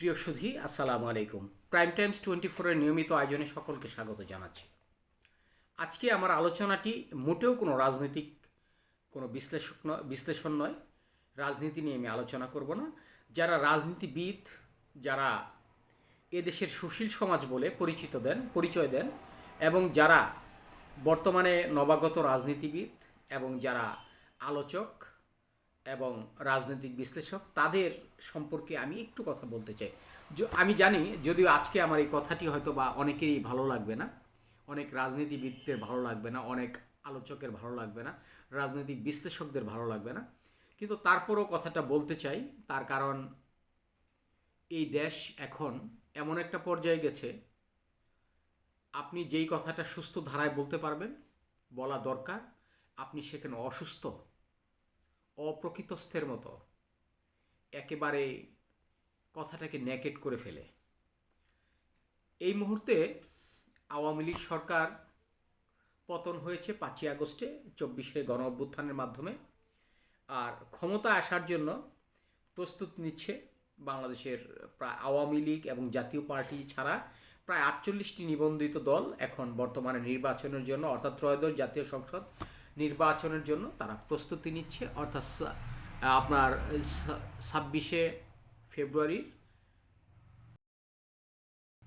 প্রিয় সুধী, আসসালামু আলাইকুম। প্রাইম টাইমস টোয়েন্টি ফোরের নিয়মিত আয়োজনে সকলকে স্বাগত জানাচ্ছি। আজকে আমার আলোচনাটি মোটেও কোনো রাজনৈতিক, কোনো বিশ্লেষক নয়, বিশ্লেষণ নয়। রাজনীতি নিয়ে আমি আলোচনা করব না। যারা রাজনীতিবিদ, যারা এদেশের সুশীল সমাজ বলে পরিচিত দেন, পরিচয় দেন, এবং যারা বর্তমানে নবাগত রাজনীতিবিদ এবং যারা আলোচক এবং রাজনৈতিক বিশ্লেষক, তাদের সম্পর্কে আমি একটু কথা বলতে চাই। আমি জানি, যদিও আজকে আমার এই কথাটি হয়তো বা অনেকেরই ভালো লাগবে না, অনেক রাজনীতিবিদদের ভালো লাগবে না, অনেক আলোচকের ভালো লাগবে না, রাজনৈতিক বিশ্লেষকদের ভালো লাগবে না, কিন্তু তারপরও কথাটা বলতে চাই, তার কারণ এই দেশ এখন এমন একটা পর্যায়ে গেছে, আপনি যেই কথাটা সুস্থ ধারায় বলতে পারবেন, বলা দরকার, আপনি সেখানে অসুস্থ। অপ্রকৃতস্থের মতো। একেবারে কথাটাকে নেকেট করে ফেলে। এই মুহূর্তে আওয়ামী লীগ সরকার পতন হয়েছে পাঁচই আগস্টে চব্বিশে গণ অভ্যুত্থানের মাধ্যমে। আর ক্ষমতা আসার জন্য প্রস্তুত নিচ্ছে বাংলাদেশের প্রায় আওয়ামী লীগ এবং জাতীয় পার্টি ছাড়া প্রায় আটচল্লিশটি নিবন্ধিত দল এখন বর্তমানে নির্বাচনের জন্য, অর্থাৎ ত্রয়োদশ জাতীয় সংসদ নির্বাচনের জন্য তারা প্রস্তুতি নিচ্ছে। অর্থাৎ আপনার ছাব্বিশে ফেব্রুয়ারির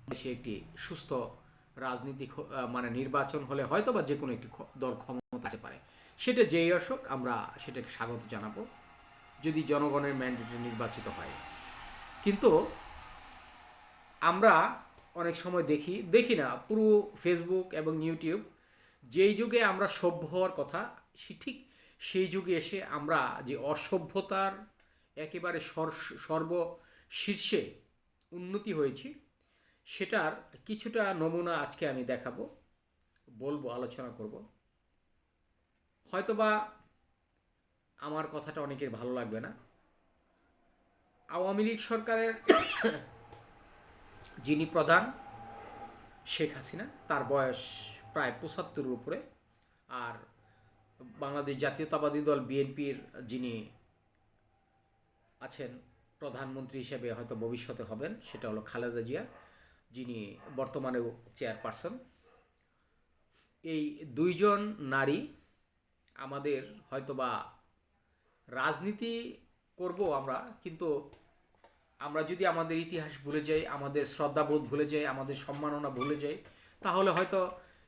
দেশে একটি সুস্থ রাজনীতি মানে নির্বাচন হলে হয়তো বা যে কোনো একটি দল ক্ষমতা আসতে পারে। সেটা যেই আসুক, আমরা সেটাকে স্বাগত জানাব। যদি জনগণের ম্যান্ডেটে নির্বাচিত হয়। কিন্তু আমরা অনেক সময় দেখি দেখি না। পুরো ফেসবুক এবং ইউটিউব যেই যুগে আমরা সভ্য হওয়ার কথা, সে ঠিক সেই যুগে এসে আমরা যে অসভ্যতার একেবারে সর- সর্ব শীর্ষে উন্নতি হয়েছি, সেটার কিছুটা নমুনা আজকে আমি দেখাবো, বলব, আলোচনা করব। হয়তোবা আমার কথাটা অনেকের ভালো লাগবে না। আওয়ামী লীগ সরকারের যিনি প্রধান, শেখ হাসিনা, তার বয়স প্রায় পঁচাত্তরের উপরে। আর বাংলাদেশ জাতীয়তাবাদী দল বিএনপির যিনি আছেন, প্রধানমন্ত্রী হিসেবে হয়তো ভবিষ্যতে হবেন, সেটা হলো খালেদা জিয়া, যিনি বর্তমানেও চেয়ারপারসন। এই দুইজন নারী আমাদের হয়তোবা রাজনীতি করব আমরা, কিন্তু আমরা যদি আমাদের ইতিহাস ভুলে যাই, আমাদের শ্রদ্ধাবোধ ভুলে যাই, আমাদের সম্মাননা ভুলে যাই, তাহলে হয়তো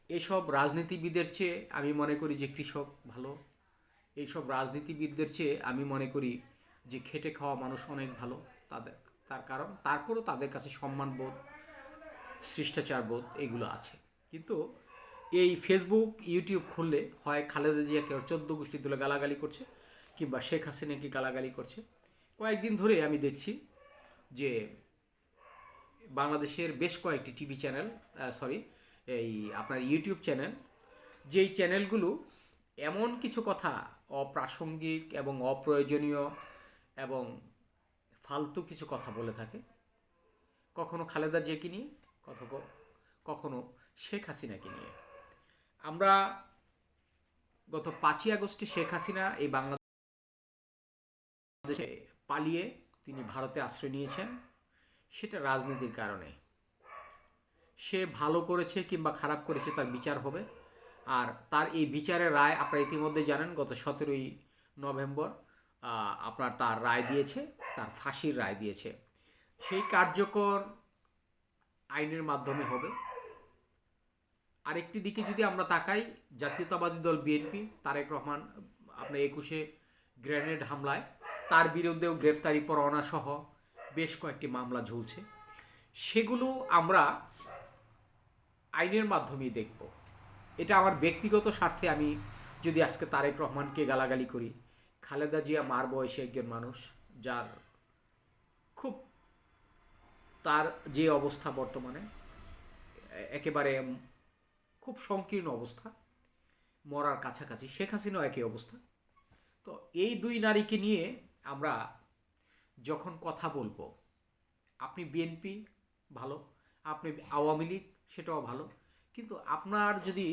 এসব রাজনীতিবিদের চেয়ে আমি মনে করি যে কৃষক ভালো। এইসব রাজনীতিবিদদের চেয়ে আমি মনে করি যে খেটে খাওয়া মানুষ অনেক ভালো। তাদের, তার কারণ, তারপরও তাদের কাছে সম্মানবোধ, শিষ্টাচার বোধ এগুলো আছে। কিন্তু এই ফেসবুক ইউটিউব খুললে হয় খালেদা জিয়াকে চোদ্দ গোষ্ঠী তুলে গালাগালি করছে কিংবা শেখ হাসিনাকে গালাগালি করছে। কয়েকদিন ধরে আমি দেখছি যে বাংলাদেশের বেশ কয়েকটি টিভি চ্যানেল সরি এই আপনার ইউটিউব চ্যানেল যেই চ্যানেলগুলো এমন কিছু কথা অপ্রাসঙ্গিক এবং অপ্রয়োজনীয় এবং ফালতু কিছু কথা বলে থাকে। কখনো খালেদা জিয়াকে নিয়ে, কখনো কখনো শেখ হাসিনাকে নিয়ে। আমরা গত পাঁচই আগস্টে শেখ হাসিনা এই বাংলাদেশে পালিয়ে তিনি ভারতে আশ্রয় নিয়েছেন। সেটা রাজনীতির কারণে। সে ভালো করেছে কিংবা খারাপ করেছে তার বিচার হবে। আর তার এই বিচারের রায় আপনারা ইতিমধ্যে জানেন, গত সতেরোই নভেম্বর আপনার তার রায় দিয়েছে, তার ফাঁসির রায় দিয়েছে। সেই কার্যকর আইনের মাধ্যমে হবে। আরেকটি দিকে যদি আমরা তাকাই, জাতীয়তাবাদী দল বিএনপি, তারেক রহমান, আপনার একুশে গ্রেনেড হামলায়, তার বিরুদ্ধেও গ্রেপ্তারি পরোয়ানা সহ বেশ কয়েকটি মামলা ঝুলছে। সেগুলো আমরা আইনের মাধ্যমেই দেখব। এটা আমার ব্যক্তিগত স্বার্থে আমি যদি আজকে তারেক রহমানকে গালাগালি করি, খালেদা জিয়া মার বয়সে একজন মানুষ, যার খুব তার যে অবস্থা বর্তমানে, একেবারে খুব সংকীর্ণ অবস্থা, মরার কাছাকাছি, শেখ হাসিনাও একই অবস্থা। তো এই দুই নারীকে নিয়ে আমরা যখন কথা বলব, আপনি বিএনপি ভালো, আপনি আওয়ামী লীগ সেটাও ভালো। কিন্তু আপনার যদি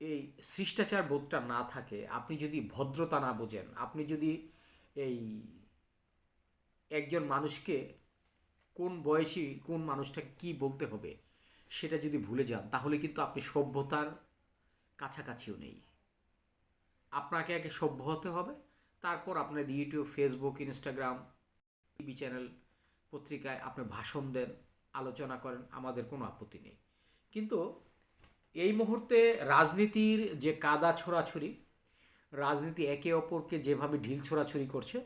এই শিষ্টাচার বোধটা না থাকে, আপনি যদি ভদ্রতা না বোঝেন, আপনি যদি এই একজন মানুষকে কোন বয়সী, কোন মানুষটাকে কি বলতে হবে, সেটা যদি ভুলে যান, তাহলে কিন্তু আপনি সভ্যতার কাছাকাছিও নেই। আপনাকে আগে সভ্য হতে হবে, তারপর আপনার YouTube, Facebook, Instagram, TV channel পত্রিকায় আপনি ভাষণ দেন। আলোচনা করেন, আমাদের কোনো আপত্তি নেই। কিন্তু এই মুহূর্তে রাজনীতির যে কাদা ছোড়াছুরি রাজনীতি একে অপরকে যেভাবে ঢিল ছোড়াছুরি করছে,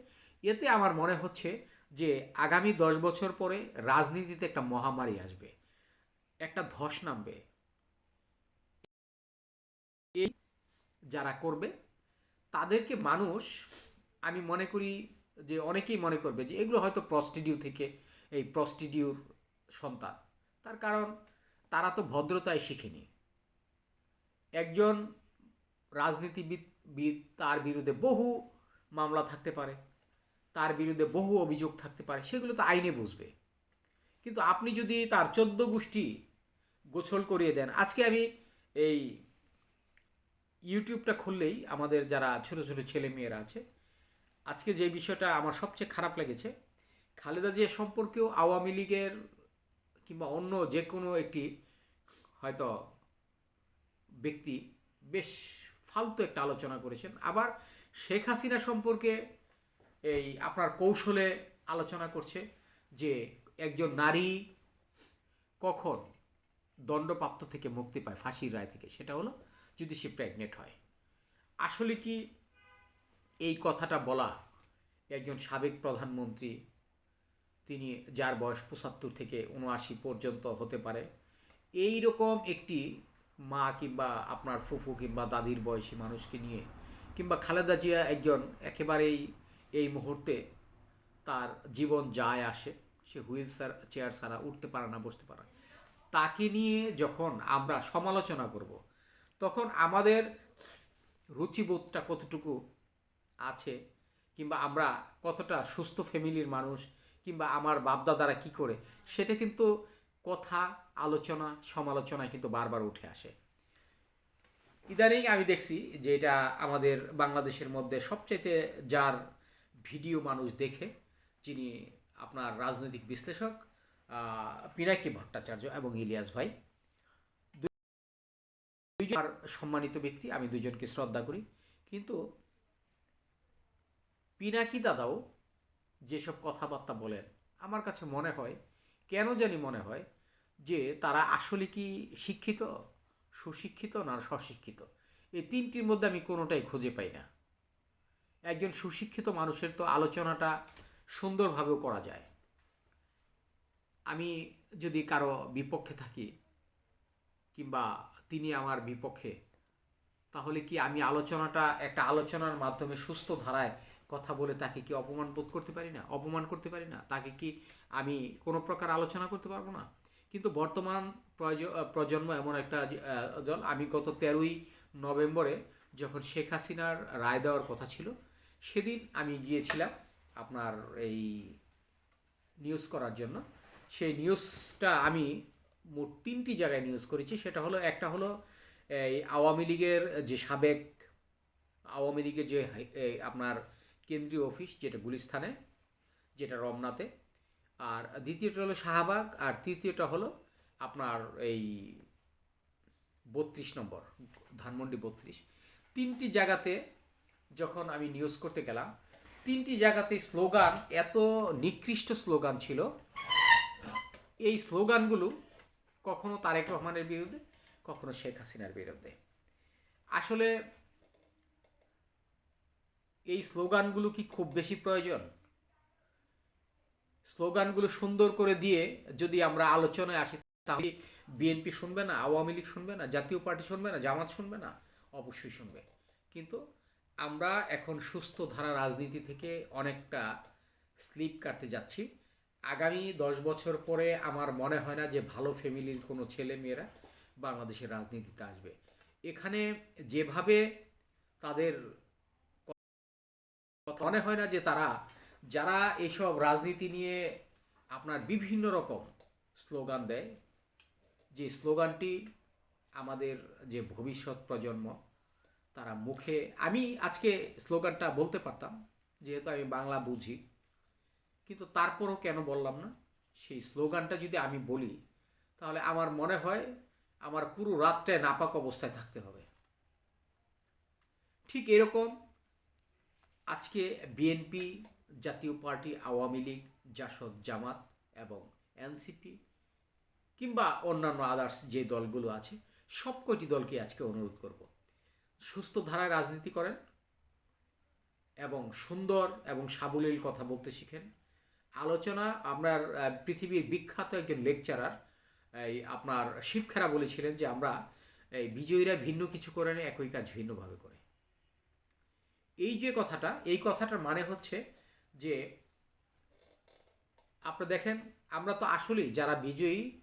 এতে আমার মনে হচ্ছে যে আগামী দশ বছর পরে রাজনীতিতে একটা মহামারী আসবে। একটা ধস নামবে। এই যারা করবে, তাদেরকে মানুষ, আমি মনে করি যে অনেকেই মনে করবে যে এগুলো হয়তো প্রস্টিডিউ থেকে, এই প্রস্টিডিউর সন্তান। তার কারণ তারা তো ভদ্রতায় শিখেনি। একজন রাজনীতিবিদ তার বিরুদ্ধে বহু মামলা থাকতে পারে, তার বিরুদ্ধে বহু অভিযোগ থাকতে পারে, সেগুলো তো আইনে বুঝবে। কিন্তু আপনি যদি তার চোদ্দ গোষ্ঠী গোছল করিয়ে দেন, আজকে আমি এই ইউটিউবটা খুললেই আমাদের যারা ছোট ছোট ছেলে মেয়েরা আছে, আজকে যে বিষয়টা আমার সবচেয়ে খারাপ লেগেছে, খালেদা জিয়া সম্পর্কেও আওয়ামী লীগের কিংবা অন্য যে কোনো একটি হয়তো ব্যক্তি বেশ ফালতু একটা আলোচনা করেছেন। আবার শেখ হাসিনা সম্পর্কে এই আপনার কৌশলে আলোচনা করছে যে একজন নারী কখন দণ্ডপ্রাপ্ত থেকে মুক্তি পায়, ফাঁসির রায় থেকে। সেটা হলো যদি সে প্রেগনেন্ট হয়। আসলে কি এই কথাটা বলা একজন সাবেক প্রধানমন্ত্রী তিনি যার বয়স পঁচাত্তর থেকে উনআশি পর্যন্ত হতে পারে। এই রকম একটি মা কিংবা আপনার ফুফু কিংবা দাদির বয়সী মানুষকে নিয়ে কিংবা খালেদা জিয়া একজন একেবারেই এই মুহূর্তে তার জীবন যায় আসে, সে হুইল চেয়ার ছাড়া উঠতে পারে না, বসতে পারে তাকে নিয়ে যখন আমরা সমালোচনা করব, তখন আমাদের রুচিবোধটা কতটুকু আছে কিংবা আমরা কতটা সুস্থ ফ্যামিলির মানুষ কিংবা আমার বাপদাদারা কি করে, সেটা কিন্তু কথা, আলোচনা, সমালোচনায় কিন্তু বারবার উঠে আসে। ইদানিং আমি দেখছি যে এটা আমাদের বাংলাদেশের মধ্যে সবচেয়ে যার ভিডিও মানুষ দেখে, যিনি আপনার রাজনৈতিক বিশ্লেষক পিনাকি ভট্টাচার্য এবং ইলিয়াস ভাই। দুইজন সম্মানিত ব্যক্তি, আমি দুজনকে শ্রদ্ধা করি। কিন্তু পিনাকি দাদাও যেসব কথাবার্তা বলেন, আমার কাছে মনে হয়, কেন জানি মনে হয় যে তারা আসলে কি শিক্ষিত, সুশিক্ষিত না স্বশিক্ষিত? এই তিনটির মধ্যে আমি কোনোটাই খুঁজে পাই না। একজন সুশিক্ষিত মানুষের তো আলোচনাটা সুন্দরভাবেও করা যায়। আমি যদি কারও বিপক্ষে থাকি কিংবা তিনি আমার বিপক্ষে, তাহলে কি আমি আলোচনাটা একটা আলোচনার মাধ্যমে সুস্থ ধারায় কথা বলে তাকে কি অপমান বোধ করতে পারি না? অপমান করতে পারি না? তাকে কি আমি কোনো প্রকার আলোচনা করতে পারব না? কিন্তু বর্তমান প্রজন্ম এমন একটা দল। আমি গত তেরোই নভেম্বরে যখন শেখ হাসিনার রায় দেওয়ার কথা ছিল, সেদিন আমি গিয়েছিলাম আপনার এই নিউজ করার জন্য। সেই নিউজটা আমি মোট তিনটি জায়গায় নিউজ করেছি। সেটা হলো, একটা হলো, এই আওয়ামী লীগের যে সাবেক, আওয়ামী লীগের যে আপনার কেন্দ্রীয় অফিস, যেটা গুলিস্থানে, যেটা রমনাতে। আর দ্বিতীয়টা হলো শাহবাগ, আর তৃতীয়টা হলো আপনার এই বত্রিশ নম্বর, ধানমন্ডি বত্রিশ। তিনটি জায়গাতে যখন আমি নিউজ করতে গেলাম, তিনটি জায়গাতে স্লোগান, এত নিকৃষ্ট স্লোগান ছিল। এই স্লোগানগুলো কখনো তারেক রহমানের বিরুদ্ধে, কখনো শেখ হাসিনার বিরুদ্ধে। আসলে এই স্লোগানগুলো কি খুব বেশি প্রয়োজন? স্লোগানগুলো সুন্দর করে দিয়ে যদি আমরা আলোচনায় আসি, তাহলে বিএনপি শুনবে না, আওয়ামী লীগ শুনবে না, জাতীয় পার্টি শুনবে না, জামাত শুনবে না? অবশ্যই শুনবে। কিন্তু আমরা এখন সুস্থ ধারা রাজনীতি থেকে অনেকটা স্লিপ কাটতে যাচ্ছি। আগামী দশ বছর পরে আমার মনে হয় না যে ভালো ফ্যামিলির কোনো ছেলে মেয়েরা বাংলাদেশের রাজনীতিতে আসবে। এখানে যেভাবে তাদের মনে হয় না যে তারা, যারা এইসব রাজনীতি নিয়ে আপনার বিভিন্ন রকম স্লোগান দেয়, যে স্লোগানটি আমাদের যে ভবিষ্যৎ প্রজন্ম, তারা মুখে, আমি আজকে স্লোগানটা বলতে পারতাম, যেহেতু আমি বাংলা বুঝি, কিন্তু তারপরও কেন বললাম না? সেই স্লোগানটা যদি আমি বলি, তাহলে আমার মনে হয় আমার পুরো রাতটা নাপাক অবস্থায় থাকতে হবে। ঠিক এরকম আজকে BNP Jatiya party, Awami League, JASAD Jamaat এবং এনসিপি কিংবা অন্যান্য আদার্স যে দলগুলো আছে সব কয়টি দলকে আজকে অনুরোধ করব। সুস্থ ধারায় রাজনীতি করেন এবং সুন্দর এবং সাবলীল কথা বলতে শিখেন। আলোচনা, আমরা পৃথিবীর বিখ্যাত একজন লেকচারার এই আপনার শিবখেরা বলেছিলেন যে আমরা এই বিজয়ীরা ভিন্ন কিছু করেন একই কাজ ভিন্নভাবে করে। এই যে কথাটা, এই কথাটার মানে হচ্ছে যে, আপনি দেখেন, আমরা তো আসলেই যারা বিজয়ী,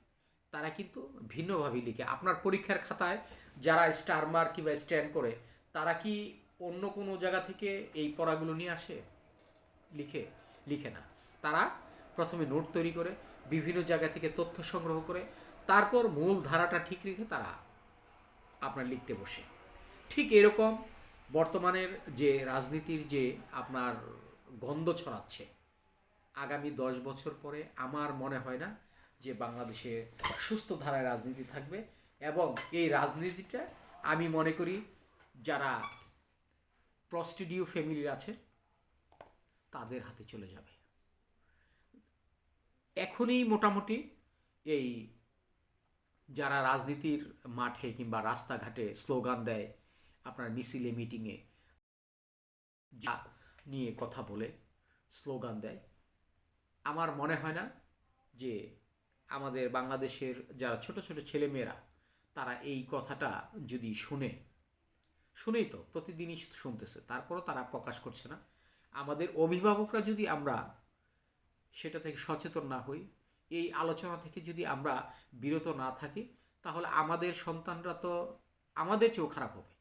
তারা কিন্তু ভিন্নভাবে লিখে। আপনার পরীক্ষার খাতায় যারা স্টার মার্ক কিংবা স্ট্যান্ড করে, তারা কি অন্য কোনো জায়গা থেকে এই পড়াগুলো নিয়ে আসে? লিখে লিখে না। তারা প্রথমে নোট তৈরি করে, বিভিন্ন জায়গা থেকে তথ্য সংগ্রহ করে, তারপর মূল ধারাটা ঠিক রেখে তারা আপনার লিখতে বসে। ঠিক এরকম বর্তমানের যে রাজনীতির যে আপনার গন্ধ ছড়াচ্ছে, আগামী দশ বছর পরে আমার মনে হয় না যে বাংলাদেশে সুস্থ ধারায় রাজনীতি থাকবে এবং এই রাজনীতিটা আমি মনে করি যারা প্রস্টিডিও ফ্যামিলি আছে, তাদের হাতে চলে যাবে। এখনই মোটামুটি এই যারা রাজনীতির মাঠে কিংবা রাস্তাঘাটে স্লোগান দেয় আপনার মিছিলে মিটিংয়ে যা নিয়ে কথা বলে স্লোগান দেয়। আমার মনে হয় না যে আমাদের বাংলাদেশের যারা ছোট ছোট ছেলেমেয়েরা, তারা এই কথাটা যদি শুনে, শুনেই তো প্রতিদিনই শুনতেছে, তারপরও তারা প্রকাশ করছে না। আমাদের অভিভাবকরা যদি আমরা সেটা থেকে সচেতন না হই, এই আলোচনা থেকে যদি আমরা বিরত না থাকি, তাহলে আমাদের সন্তানরা তো আমাদের চেয়েও খারাপ হবে।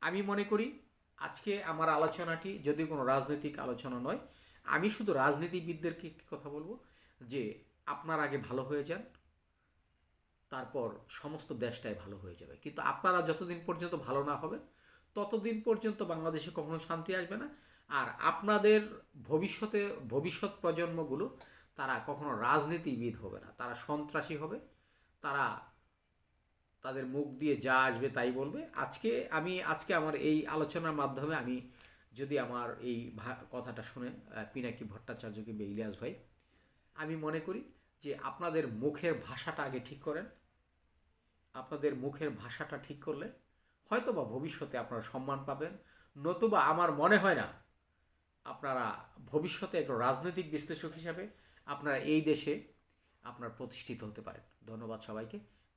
আমি মনে করি আজকে আমার আলোচনাটি যদি কোনো রাজনৈতিক আলোচনা নয়, আমি শুধু রাজনীতিবিদদেরকে একটি কথা বলব যে আপনার আগে ভালো হয়ে যান, তারপর সমস্ত দেশটাই ভালো হয়ে যাবে। কিন্তু আপনারা যতদিন পর্যন্ত ভালো না হবেন, ততদিন পর্যন্ত বাংলাদেশে কখনো শান্তি আসবে না। আর আপনাদের ভবিষ্যতে, ভবিষ্যৎ প্রজন্মগুলো, তারা কখনো রাজনীতিবিদ হবে না। তারা সন্ত্রাসী হবে, তারা তাদের মুখ দিয়ে যা আসবে তাই বলবে। আজকে আমি, আজকে আমার এই আলোচনার মাধ্যমে আমি যদি আমার এই কথাটা শুনে পিনাকি ভট্টাচার্য কিংবা ইলিয়াস ভাই, আমি মনে করি যে আপনাদের মুখের ভাষাটা আগে ঠিক করেন। আপনাদের মুখের ভাষাটা ঠিক করলে হয়তো বা ভবিষ্যতে আপনারা সম্মান পাবেন। নতুবা আমার মনে হয় না, আপনারা ভবিষ্যতে এক রাজনৈতিক বিশ্লেষক হিসাবে আপনারা এই দেশে আপনার প্রতিষ্ঠিত হতে পারেন। ধন্যবাদ সবাইকে।